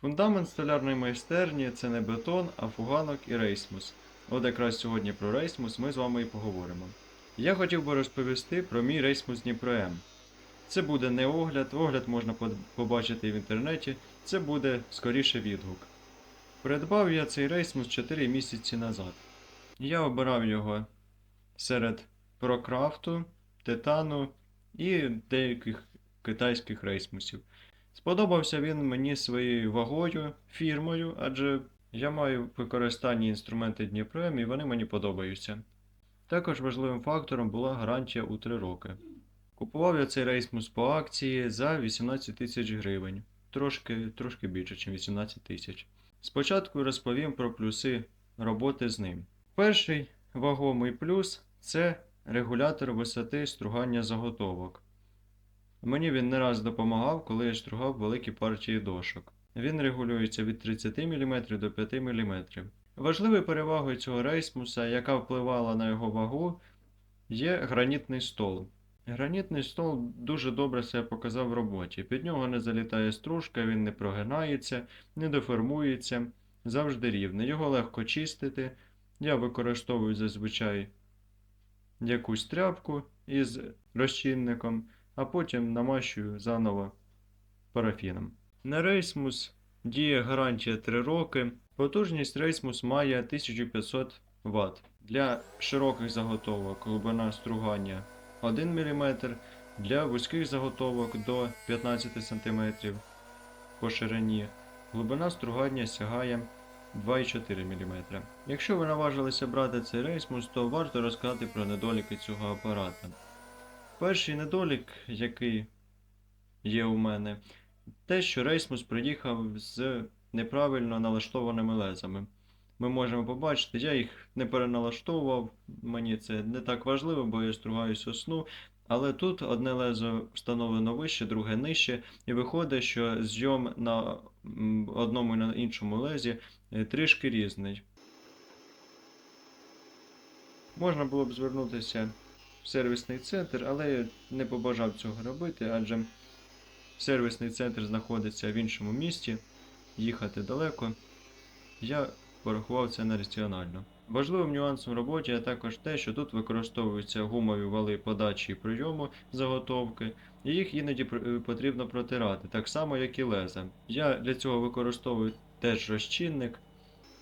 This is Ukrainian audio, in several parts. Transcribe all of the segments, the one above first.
Фундамент столярної майстерні це не бетон, а фуганок і рейсмус. От якраз сьогодні про рейсмус ми з вами і поговоримо. Я хотів би розповісти про мій рейсмус Дніпро М. Це буде не огляд, огляд можна побачити в інтернеті, це буде скоріше відгук. Придбав я цей рейсмус 4 місяці назад. Я обирав його серед прокрафту, титану і деяких китайських рейсмусів. Сподобався він мені своєю вагою, фірмою, адже я маю використанні інструменти Дніпрем і вони мені подобаються. Також важливим фактором була гарантія у 3 роки. Купував я цей рейсмус по акції за 18 тисяч гривень, трошки, трошки більше, ніж 18 тисяч. Спочатку розповім про плюси роботи з ним. Перший вагомий плюс це регулятор висоти стругання заготовок. Мені він не раз допомагав, коли я стругав великі партії дошок. Він регулюється від 30 мм до 5 мм. Важливою перевагою цього рейсмуса, яка впливала на його вагу, є гранітний стол. Гранітний стол дуже добре себе показав в роботі. Під нього не залітає стружка, він не прогинається, не деформується, завжди рівний. Його легко чистити. Я використовую зазвичай якусь тряпку із розчинником, а потім намащую заново парафіном. На рейсмус діє гарантія 3 роки. Потужність рейсмус має 1500 Вт. Для широких заготовок глибина стругання 1 мм, для вузьких заготовок до 15 см по ширині. Глибина стругання сягає 2,4 мм. Якщо ви наважилися брати цей рейсмус, то варто розказати про недоліки цього апарата. Перший недолік, який є у мене, те, що рейсмус приїхав з неправильно налаштованими лезами. Ми можемо побачити, я їх не переналаштовував, мені це не так важливо, бо я стругаю сосну. Але тут одне лезо встановлено вище, друге нижче, і виходить, що зйом на одному і на іншому лезі е, трішки різний. Можна було б звернутися сервісний центр, але я не побажав цього робити, адже сервісний центр знаходиться в іншому місті, їхати далеко. Я порахував це нераціонально. Важливим нюансом в роботі є також те, що тут використовуються гумові вали подачі і прийому заготовки, і їх іноді потрібно протирати, так само як і леза. Я для цього використовую теж розчинник,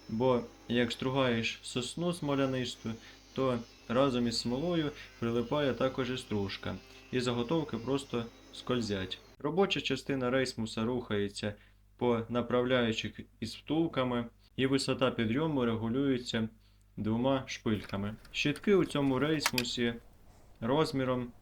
бо як стругаєш сосну смолянисту, то разом із смолою прилипає також і стружка, і заготовки просто скользять. Робоча частина рейсмуса рухається по направляючих із втулками, і висота підйому регулюється двома шпильками. Щитки у цьому рейсмусі розміром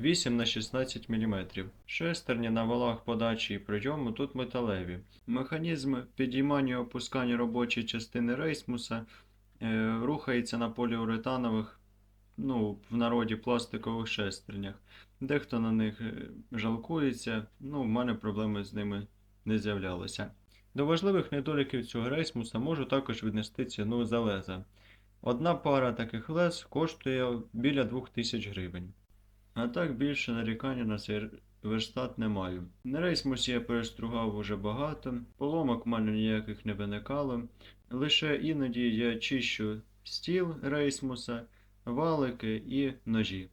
8 на 16 мм. Шестерні на валах подачі і прийому тут металеві. Механізм підіймання і опускання робочої частини рейсмуса рухається на поліуретанових, ну, в народі пластикових шестернях. Дехто на них е, жалкується, ну, в мене проблеми з ними не з'являлося. До важливих недоліків цього рейсмуса можу також віднести ціну за леза. Одна пара таких лез коштує біля 2000 гривень. А так більше нарікання на цей верстат не маю. На рейсмусі я перестругав уже багато, поломок в мене ніяких не виникало. Лише іноді я чищу стіл рейсмуса, валики і ножі.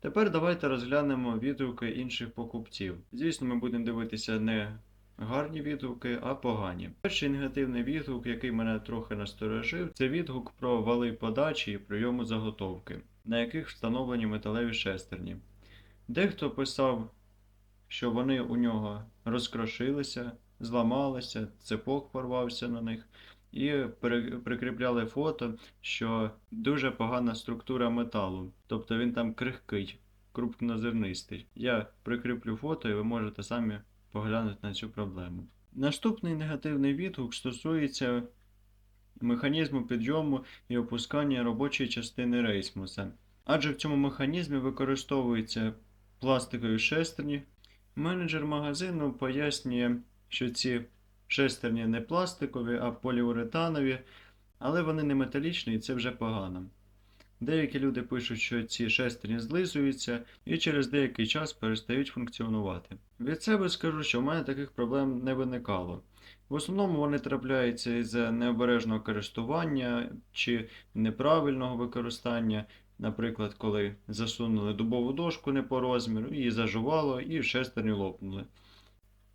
Тепер давайте розглянемо відгуки інших покупців. Звісно, ми будемо дивитися не гарні відгуки, а погані. Перший негативний відгук, який мене трохи насторожив, це відгук про вали подачі і прийому заготовки, на яких встановлені металеві шестерні. Дехто писав, що вони у нього розкрошилися, зламалися, цепок порвався на них, і прикріпляли фото, що дуже погана структура металу, тобто він там крихкий, крупнозернистий. Я прикріплю фото, і ви можете самі поглянути на цю проблему. Наступний негативний відгук стосується механізму підйому і опускання робочої частини рейсмуса. Адже в цьому механізмі використовуються пластикові шестерні. Менеджер магазину пояснює, що ці шестерні не пластикові, а поліуретанові, але вони не металічні і це вже погано. Деякі люди пишуть, що ці шестерні злизуються і через деякий час перестають функціонувати. Від себе скажу, що в мене таких проблем не виникало. В основному вони трапляються із-за необережного користування чи неправильного використання, наприклад, коли засунули дубову дошку не по розміру, її зажувало і шестерні лопнули.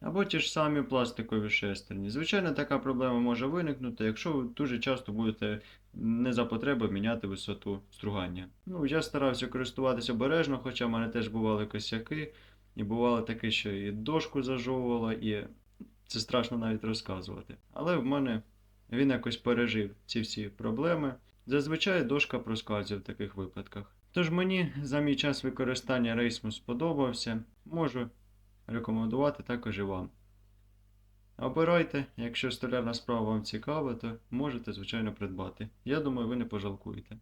Або ті ж самі пластикові шестерні. Звичайно, така проблема може виникнути, якщо ви дуже часто будете не за потреби міняти висоту стругання. Ну, я старався користуватися обережно, хоча в мене теж бували косяки, і бувало таке, що і дошку зажовувало, і це страшно навіть розказувати. Але в мене він якось пережив ці всі проблеми. Зазвичай дошка проскальзує в таких випадках. Тож мені за мій час використання рейсму сподобався, можу рекомендувати також і вам. Обирайте, якщо столярна справа вам цікава, то можете, звичайно, придбати. Я думаю, ви не пожалкуєте.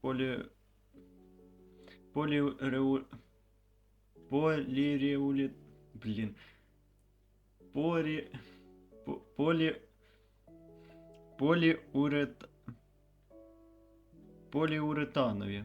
Полі... Поліреу... Поліреулі... Блін. Порі... по- Полі... Поліурет... Поліуретанові.